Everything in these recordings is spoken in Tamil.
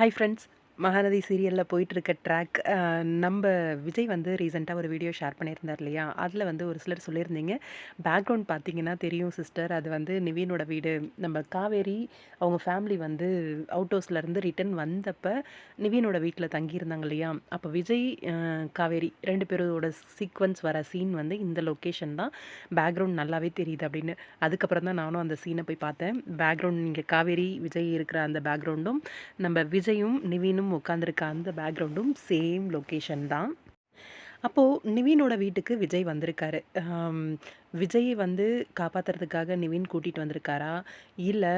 Hi friends, மகாநதி சீரியலில் போயிட்டுருக்க ட்ராக் நம்ம விஜய் வந்து ரீசெண்டாக ஒரு வீடியோ ஷேர் பண்ணியிருந்தார் இல்லையா? அதில் வந்து ஒரு சிலர் சொல்லியிருந்தீங்க. பேக்ரவுண்ட் பார்த்தீங்கன்னா தெரியும் சிஸ்டர். அது வந்து நிவீனோட வீடு. நம்ம காவேரி அவங்க ஃபேமிலி வந்து அவுட் ஹவுஸ்லேருந்து ரிட்டன் வந்தப்போ நிவீனோட வீட்டில் தங்கியிருந்தாங்க இல்லையா? அப்போ விஜய் காவேரி ரெண்டு பேரோட சீக்வன்ஸ் வர சீன் வந்து இந்த லொக்கேஷன் தான். பேக்ரவுண்ட் நல்லாவே தெரியுது அப்படின்னு. அதுக்கப்புறம் தான் நானும் அந்த சீனை போய் பார்த்தேன். பேக்ரவுண்ட் இங்கே காவேரி விஜய் இருக்கிற அந்த பேக்ரவுண்டும் நம்ம விஜயும் நிவீனும் உட்காந்துருக்க அந்த பேக்ரவுண்டும் சேம் லொக்கேஷன் தான். அப்போது நிவீனோட வீட்டுக்கு விஜய் வந்திருக்காரு. விஜயை வந்து காப்பாற்றுறதுக்காக நிவின் கூட்டிகிட்டு வந்திருக்காரா? இல்லை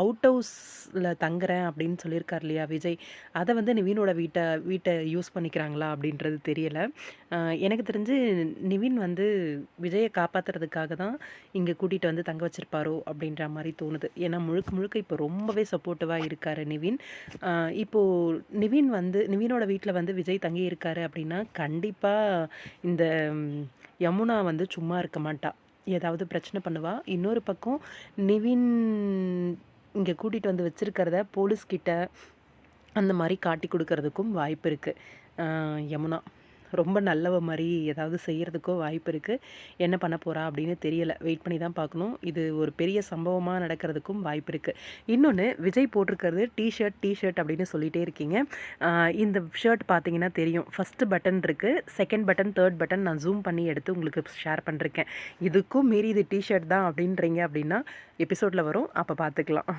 அவுட் ஹவுஸில் தங்குறேன் அப்படின்னு சொல்லியிருக்கார் இல்லையா விஜய்? அதை வந்து நிவினோட வீட்டை வீட்டை யூஸ் பண்ணிக்கிறாங்களா அப்படின்றது தெரியலை. எனக்கு தெரிஞ்சு நிவின் வந்து விஜயை காப்பாற்றுறதுக்காக தான் இங்கே கூட்டிகிட்டு வந்து தங்க வச்சிருப்பாரோ அப்படின்ற மாதிரி தோணுது. ஏன்னா முழுக்க முழுக்க இப்போ ரொம்பவே சப்போர்ட்டிவாக இருக்கார் நிவின். இப்போது இப்போ நிவின் வந்து நிவினோட வீட்டில் வந்து விஜய் தங்கி இருக்காரு அப்படின்னா கண்டிப்பாக இந்த யமுனா வந்து சும்மா இருக்க மாட்டா. ஏதாவது பிரச்சனை பண்ணுவா. இன்னொரு பக்கம் நிவின் இங்கே கூட்டிகிட்டு வந்து வச்சிருக்கிறத போலீஸ்கிட்ட அந்த மாதிரி காட்டி கொடுக்கறதுக்கும் வாய்ப்பு இருக்குது யமுனா. ரொம்ப நல்லவ மாதிரி ஏதாவது செய்கிறதுக்கோ வாய்ப்பு இருக்குது என்ன பண்ண போகிறா அப்படின்னு தெரியலை. வெயிட் பண்ணி தான் பார்க்கணும் இது ஒரு பெரிய சம்பவமாக நடக்கிறதுக்கும் வாய்ப்பு இருக்குது இன்னொன்று விஜய் போட்டிருக்கிறது டிஷர்ட் டிஷர்ட் அப்படின்னு சொல்லிகிட்டே இருக்கீங்க. இந்த ஷர்ட் பார்த்தீங்கன்னா தெரியும். ஃபஸ்ட்டு பட்டன் இருக்குது செகண்ட் பட்டன் தேர்ட் பட்டன் நான் ஜூம் பண்ணி எடுத்து உங்களுக்கு ஷேர் பண்ணிருக்கேன் இதுக்கும் மீறி இது டிஷர்ட் தான் அப்படின்றீங்க அப்படின்னா எபிசோடில் வரும். அப்போ பார்த்துக்கலாம்